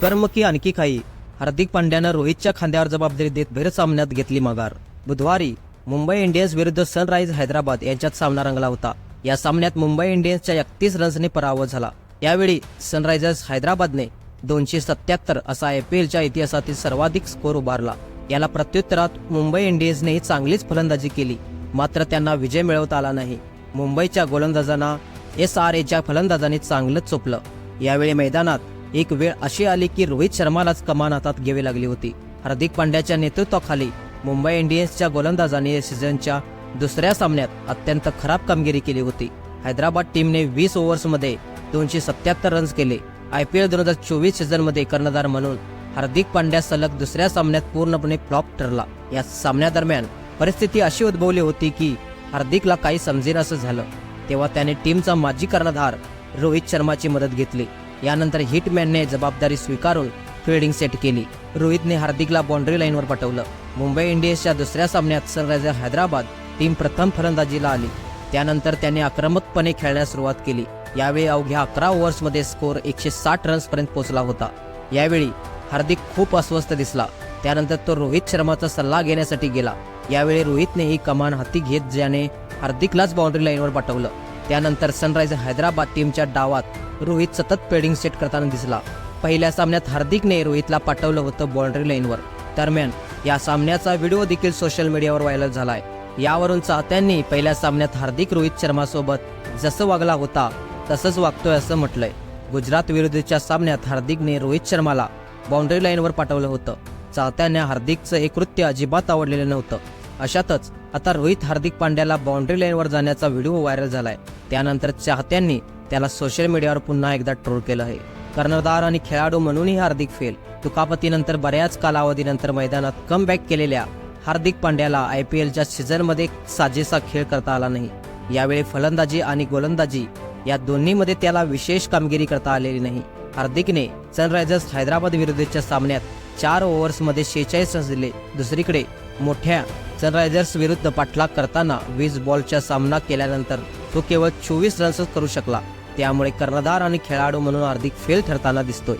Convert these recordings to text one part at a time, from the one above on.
कर्म की आणखी काही. हार्दिक पांड्यानं रोहितच्या खांद्यावर जबाबदारी देत भैर सामन्यात घेतली माघार. बुधवारी मुंबई इंडियन्स विरुद्ध सनराइज हैदराबाद यांच्यात सामना रंगला होता. या सामन्यात मुंबई इंडियन्सच्या एकतीस रन्सने पराभव झाला. यावेळी सनरायझर्स हैदराबादने दोनशे सत्याहत्तर असा आय पी एलच्या इतिहासातील सर्वाधिक स्कोर उभारला. याला प्रत्युत्तरात मुंबई इंडियन्सने चांगलीच फलंदाजी केली. मात्र त्यांना विजय मिळवता आला नाही. मुंबईच्या गोलंदाजांना एस आर एच्या फलंदाजांनी चांगलंच चोपलं. यावेळी मैदानात एक वेळ अशी आली की रोहित शर्मालाच कमान हातात घ्यावी लागली होती. हार्दिक पांड्याच्या नेतृत्वाखाली मुंबई इंडियन्सच्या गोलंदाजाने या सीझनच्या दुसऱ्या सामन्यात अत्यंत खराब कामगिरी केली होती. हैदराबाद टीमने वीस ओव्हर्समध्ये दोनशे सत्याहत्तर रन्स केले. आय पी एल दोन हजार चोवीस सीझनमध्ये कर्णधार म्हणून हार्दिक पांड्या सलग दुसऱ्या सामन्यात पूर्णपणे फ्लॉप ठरला. या सामन्यादरम्यान परिस्थिती अशी उद्भवली होती की हार्दिकला काही समजेन असं झालं. तेव्हा त्याने टीमचा माजी कर्णधार रोहित शर्माची मदत घेतली. यानंतर हिटमॅनने जबाबदारी स्वीकारून फिल्डिंग सेट केली. रोहितने हार्दिकला बाउंड्री लाईनवर पाठवलं मुंबई इंडियन्सच्या दुसऱ्या सामन्यात सनरायझर हैदराबाद टीम प्रथम फलंदाजीला आली. त्यानंतर त्याने आक्रमकपणे खेळण्यास सुरुवात केली. यावेळी अवघ्या अकरा ओव्हर्समध्ये स्कोअर एकशे साठ रन्सपर्यंत पोहोचला होता. यावेळी हार्दिक खूप अस्वस्थ दिसला. त्यानंतर तो रोहित शर्माचा सल्ला घेण्यासाठी गेला. यावेळी रोहितने ही कमान हाती घेत ज्याने हार्दिकलाच बाउंड्री लाईनवर पाठवलं त्यानंतर सनरायझर हैदराबाद टीमच्या डावात रोहित सतत पेडिंग सेट करताना दिसला. पहिल्या सामन्यात हार्दिकने रोहितला पाठवलं होतं बाउंड्री लाईनवर दरम्यान या सामन्याचा व्हिडिओ देखील सोशल मीडियावर व्हायरल झालाय. यावरून चाहत्यांनी पहिल्या सामन्यात हार्दिक रोहित शर्मासोबत जसं वागला होता तसंच वागतोय असं म्हटलंय. गुजरात विरुद्धच्या सामन्यात हार्दिकने रोहित शर्माला बाउंड्री लाईनवर पाठवलं होतं. चाहत्यांना हार्दिकचं हे कृत्य अजिबात आवडलेलं नव्हतं. अशातच आता रोहित हार्दिक पांड्याला बाउंड्री लाईनवर जाण्याचा व्हिडिओ व्हायरल झालाय. त्यानंतर चाहत्यांनी त्याला सोशल मीडियावर पुन्हा एकदा ट्रोल केलं आहे. कर्णधार आणि खेळाडू म्हणूनही हार्दिक फेल दुखापतीनंतर बऱ्याच कालावधीनंतर मैदानात कम बॅक केलेल्या हार्दिक पांड्याला आय पी एलच्या सीझनमध्ये साजेसा खेळ करता आला नाही. यावेळी फलंदाजी आणि गोलंदाजी या दोन्हीमध्ये त्याला विशेष कामगिरी करता आलेली नाही. हार्दिकने सनरायझर्स हैदराबाद विरुद्धच्या सामन्यात चार ओव्हर्समध्ये शेहेचाळीस रन्स दिले. दुसरीकडे मोठ्या सनरायझर्स विरुद्ध पाठलाग करताना वीस बॉलचा सामना केल्यानंतर तो केवळ चोवीस रन्सच करू शकला. त्यामुळे कर्णधार आणि खेळाडू म्हणून हार्दिक फेल ठरताना दिसतोय.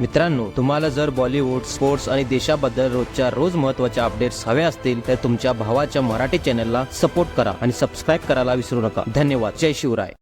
मित्रांनो तुम्हाला जर बॉलिवूड स्पोर्ट्स आणि देशाबद्दल रोजच्या रोज महत्त्वाच्या अपडेट्स हव्या असतील तर तुमच्या भावाच्या मराठी चॅनलला सपोर्ट करा आणि सबस्क्राईब करायला विसरू नका. धन्यवाद. जय शिवराय.